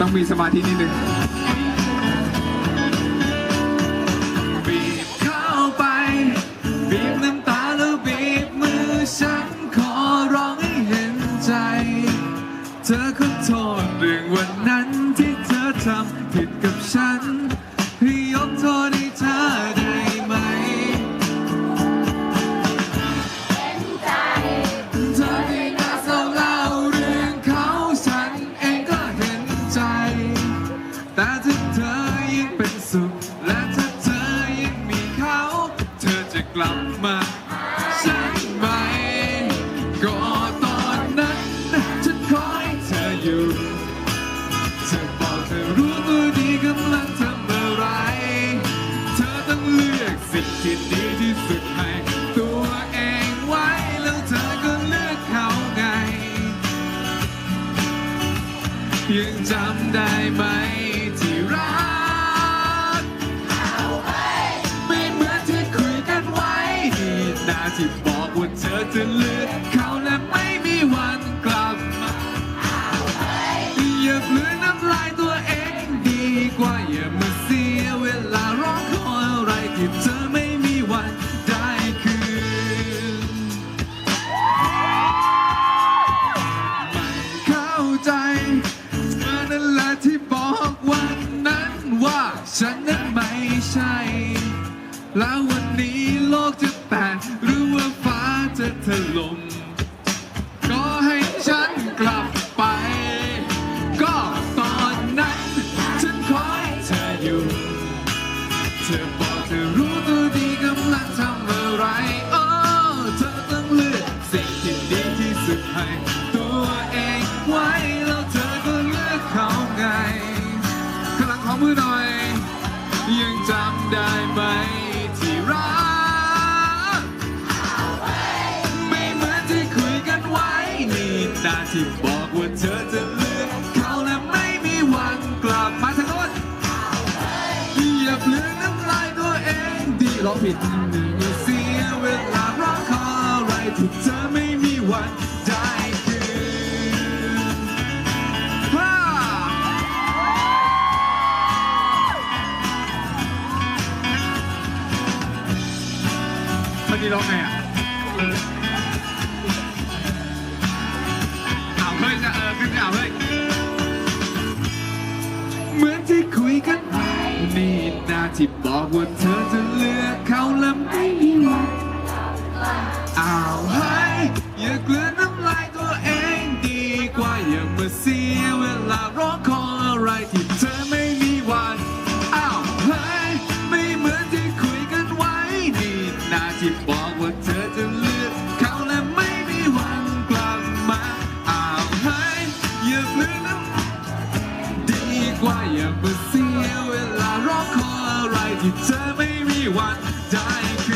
ต้องมีสมาธินิดนึงบีบเข้าไป บีบน้ำตาแล้วบีบมือฉันขอร้องให้เห็นใจ เธอขอโทษเรื่องวันนั้นที่เธอทำผิดกับฉันให้ยกโทษ ยังเป็นสุข และถ้าเธอยังมีเขา เธอจะกลับมาใช่ไหมก็ตอนนั้นฉันขอให้เธออยู่ เธอบอกเธอรู้ตัวดีกำลังทำอะไร เธอต้องเลือกสิ่งที่ดีที่สุดให้ตัวเองไว้ แล้วเธอก็เลือกเขาไง ยังจำได้ไหมที่รัก ที่บอกว่าเธอจะเลือกเขาและไม่มีวันกลับมาอย่าเปลือน้ำลายตัวเองดีกว่าอย่ามาเสียเวลาร้องขออะไรที่เธอไม่มีวันได้คืนไม่เข้าใจเธอนั่นแหละที่บอกวันนั้นว่าฉันนั้นไม่ใช่ แล้ววันนี้โลกจะแตก จำได้ไหมที่รักไม่เหมือนที่คุยกันไว้นี่นาที่บอกว่าเธอจะเลือกเขาและไม่มีวันกลับมาทางโน้นอย่าเปลืองน้ำลายตัวเองดีร้องผิด มื่อกี้ร้องไงอะเอาเฮ้ยจะเออพิมพ์เอาเฮ้ย เหมือนที่คุยกันไว้นี่นาที่บอกว่าเธอจะเลือกเขาและไม่มีวันอ้าวเฮ้ยอย่ากลืน อย่ามาเสียเวลาร้องขออะไรที่เธอไม่มีวันได้คื